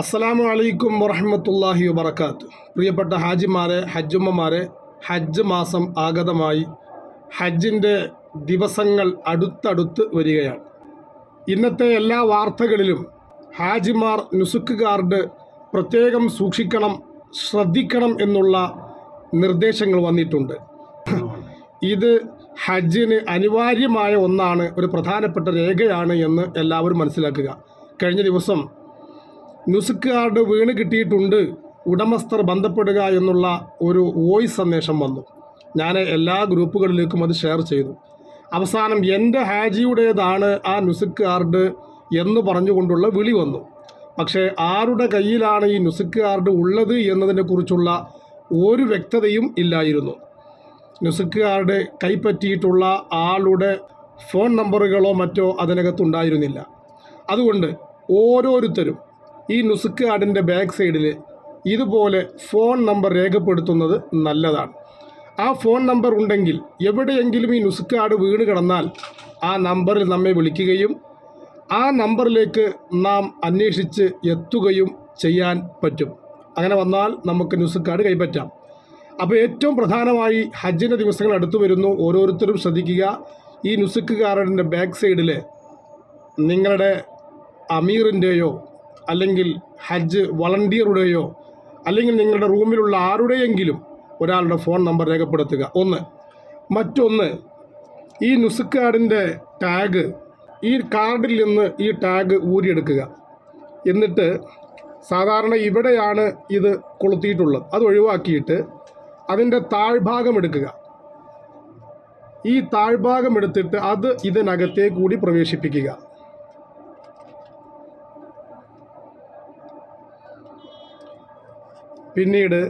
അസ്സലാമു അലൈക്കും വറഹമത്തല്ലാഹി വബർക്കാത്തു പ്രിയപ്പെട്ട ഹാജിമാരെ ഹജ്ജുമ്മമാരെ ഹജ്ജ് മാസം ആഗതമായി. ഹജ്ജിന്റെ ദിവസങ്ങൾ അടുത്തടുത്ത് വരികയാണ്. ഇന്നത്തെ എല്ലാ വാർത്തകളിലും ഹാജിമാർ നുസുക്ക് കാർഡ് പ്രത്യേകം സൂക്ഷിക്കണം ശ്രദ്ധിക്കണം എന്നുള്ള നിർദ്ദേശങ്ങൾ വന്നിട്ടുണ്ട്. ഇത് ഹജ്ജിന് അനിവാര്യമായ ഒന്നാണ് ഒരു പ്രധാനപ്പെട്ട രേഖയാണ് എന്ന് എല്ലാവരും മനസ്സിലാക്കുക. കഴിഞ്ഞ ദിവസം നുസുക്ക് കാർഡ് വീണ് കിട്ടിയിട്ടുണ്ട്. ഉടമസ്ഥർ ബന്ധപ്പെടുക എന്നുള്ള ഒരു വോയിസ് സന്ദേശം വന്നു. ഞാൻ എല്ലാ ഗ്രൂപ്പുകളിലേക്കും അത് ഷെയർ ചെയ്തു. അവസാനം എന്റെ ഹാജിയുടേതാണ് ആ മ്യൂസിക് കാർഡ് എന്ന് പറഞ്ഞുകൊണ്ടുള്ള വിളി വന്നു. പക്ഷേ ആരുടെ കയ്യിലാണ് ഈ മ്യൂസിക് കാർഡ് ഉള്ളത് എന്നതിനെക്കുറിച്ചുള്ള ഒരു വ്യക്തതയും ഇല്ലായിരുന്നു. മ്യൂസിക് കാർഡ് കൈപ്പറ്റിയിട്ടുള്ള ആളുടെ ഫോൺ നമ്പറുകളോ മറ്റോ അതിനകത്തുണ്ടായിരുന്നില്ല അതുകൊണ്ട് ഓരോരുത്തരും ഈ നുസുക്ക് കാർഡിന്റെ ബാക്ക് സൈഡിൽ ഇതുപോലെ ഫോൺ നമ്പർ രേഖപ്പെടുത്തുന്നത് നല്ലതാണ്. ആ ഫോൺ നമ്പർ ഉണ്ടെങ്കിൽ എവിടെയെങ്കിലും ഈ നുസുക്ക് കാർഡ് വീണ് കിടന്നാൽ ആ നമ്പറിൽ നമ്മെ വിളിക്കുകയും ആ നമ്പറിലേക്ക് നാം അന്വേഷിച്ച് എത്തുകയും ചെയ്യാൻ പറ്റും. അങ്ങനെ വന്നാൽ നമുക്ക് നുസുക്ക് കാർഡ് കൈപ്പറ്റാം. അപ്പോൾ ഏറ്റവും പ്രധാനമായി ഹജ്ജിന്റെ ദിവസങ്ങൾ അടുത്തു വരുന്നു. ഓരോരുത്തരും ശ്രദ്ധിക്കുക. ഈ നുസുക്ക് കാർഡിന്റെ ബാക്ക് സൈഡിൽ നിങ്ങളുടെ അമീറിന്റെയോ അല്ലെങ്കിൽ ഹജ്ജ് വളണ്ടിയറുടെയോ അല്ലെങ്കിൽ നിങ്ങളുടെ റൂമിലുള്ള ആരുടെയെങ്കിലും ഒരാളുടെ ഫോൺ നമ്പർ രേഖപ്പെടുത്തുക. ഒന്ന്. മറ്റൊന്ന് ഈ നുസുക്ക് കാർഡിന്റെ ടാഗ് ഈ കാർഡിൽ നിന്ന് ഈ ടാഗ് ഊരിയെടുക്കുക. എന്നിട്ട് സാധാരണ ഇവിടെയാണ് ഇത് കൊളുത്തിയിട്ടുള്ളത്. അത് ഒഴിവാക്കിയിട്ട് അതിന്റെ താഴ്ഭാഗം എടുക്കുക. ഈ താഴ്ഭാഗം എടുത്തിട്ട് അത് ഇതിനകത്തേക്കൂടി പ്രവേശിപ്പിക്കുക. പിന്നീട്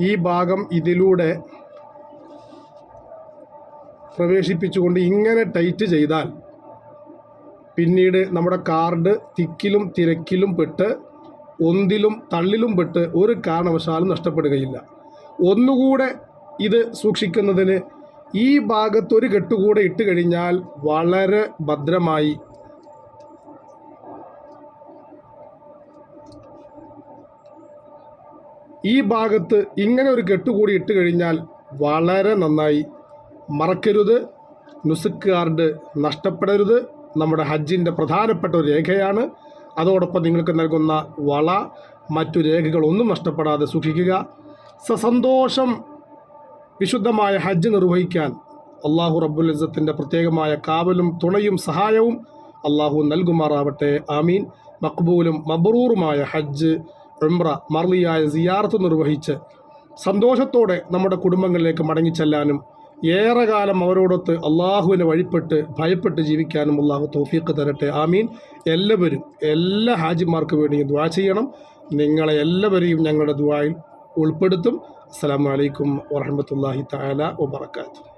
ഈ ഭാഗം ഇതിലൂടെ പ്രവേശിപ്പിച്ചുകൊണ്ട് ഇങ്ങനെ ടൈറ്റ് ചെയ്താൽ പിന്നീട് നമ്മുടെ കാർഡ് തിക്കിലും തിരക്കിലും പെട്ട് ഒന്നിലും തള്ളിലും പെട്ട് ഒരു കാരണവശാലും നഷ്ടപ്പെടുകയില്ല. ഒന്നുകൂടെ ഇത് സൂക്ഷിക്കുന്നതിന് ഈ ഭാഗത്തൊരു കെട്ടുകൂടെ ഇട്ട് കഴിഞ്ഞാൽ വളരെ ഭദ്രമായി ഈ ഭാഗത്ത് ഇങ്ങനെ ഒരു കെട്ടുകൂടി ഇട്ട് കഴിഞ്ഞാൽ വളരെ നന്നായി. മറക്കരുത്. നുസുക്ക് കാർഡ് നഷ്ടപ്പെടരുത്. നമ്മുടെ ഹജ്ജിന്റെ പ്രധാനപ്പെട്ട ഒരു രേഖയാണ്. അതോടൊപ്പം നിങ്ങൾക്ക് നൽകുന്ന വള മറ്റു രേഖകളൊന്നും നഷ്ടപ്പെടാതെ സൂക്ഷിക്കുക. സസന്തോഷം വിശുദ്ധമായ ഹജ്ജ് നിർവഹിക്കാൻ അള്ളാഹു റബ്ബുൽ ഇസ്സത്തിന്റെ പ്രത്യേകമായ കാവലും തുണയും സഹായവും അള്ളാഹു നൽകുമാറാവട്ടെ. ആമീൻ. മക്ബൂലും മബ്രൂറുമായ ഹജ്ജ് ഉംറ മർലിയായ സിയാർത്ത് നിർവഹിച്ച് സന്തോഷത്തോടെ നമ്മുടെ കുടുംബങ്ങളിലേക്ക് മടങ്ങിച്ചെല്ലാനും ഏറെ കാലം അവരോടൊത്ത് അള്ളാഹുവിനെ വഴിപ്പെട്ട് ഭയപ്പെട്ട് ജീവിക്കാനും അള്ളാഹു തോഫീക്ക് തരട്ടെ. ആമീൻ. എല്ലാവരും എല്ലാ ഹാജിമാർക്ക് വേണ്ടിയും ദ്വാ ചെയ്യണം. നിങ്ങളെ എല്ലാവരെയും ഞങ്ങളുടെ ദ്വായിൽ ഉൾപ്പെടുത്തും. അസ്സാം വലൈക്കും വറഹമത്തല്ലാഹി താല വാബർക്കാത്തു